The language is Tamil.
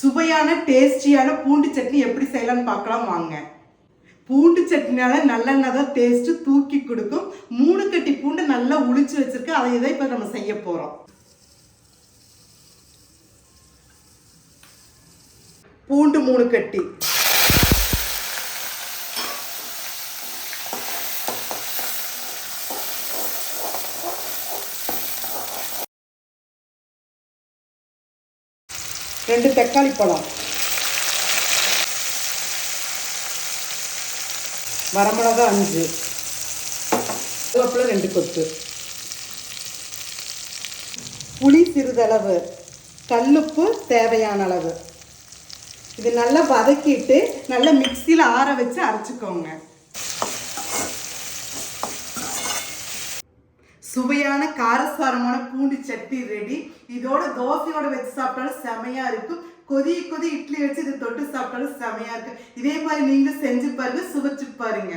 சுவையான டேஸ்டியான பூண்டு சட்னி எப்படி செய்யலாம்னு பார்க்கலாம் வாங்க. பூண்டு சட்னினால நல்லெண்ணெய் தான் டேஸ்ட்டு தூக்கி கொடுக்கும். மூணு கட்டி பூண்டு நல்லா உளிச்சு வச்சிருக்கேன் அதை இதை இப்போ நம்ம செய்ய போகிறோம் பூண்டு மூணு கட்டி. ரெண்டு தக்காளி பழம். வரமிளகா அஞ்சு. கருவேப்பிலை ரெண்டு கொத்து. புளி சிறிதளவு. கல்லுப்பு தேவையான அளவு. இது நல்லா வதக்கிட்டு நல்லா மிக்சியில் ஆற வச்சு அரைச்சிக்கோங்க. சுவையான காரசாரமான பூண்டு சட்னி ரெடி இதோட தோசையோட வச்சு சாப்பிட்டாலும் செமையா இருக்கும். கொதி கொதி இட்லி வச்சு இதை தொட்டு சாப்பிட்டாலும் செமையா இருக்கு இதே மாதிரி நீங்களும் செஞ்சு பாருங்க சுவைச்சு பாருங்க.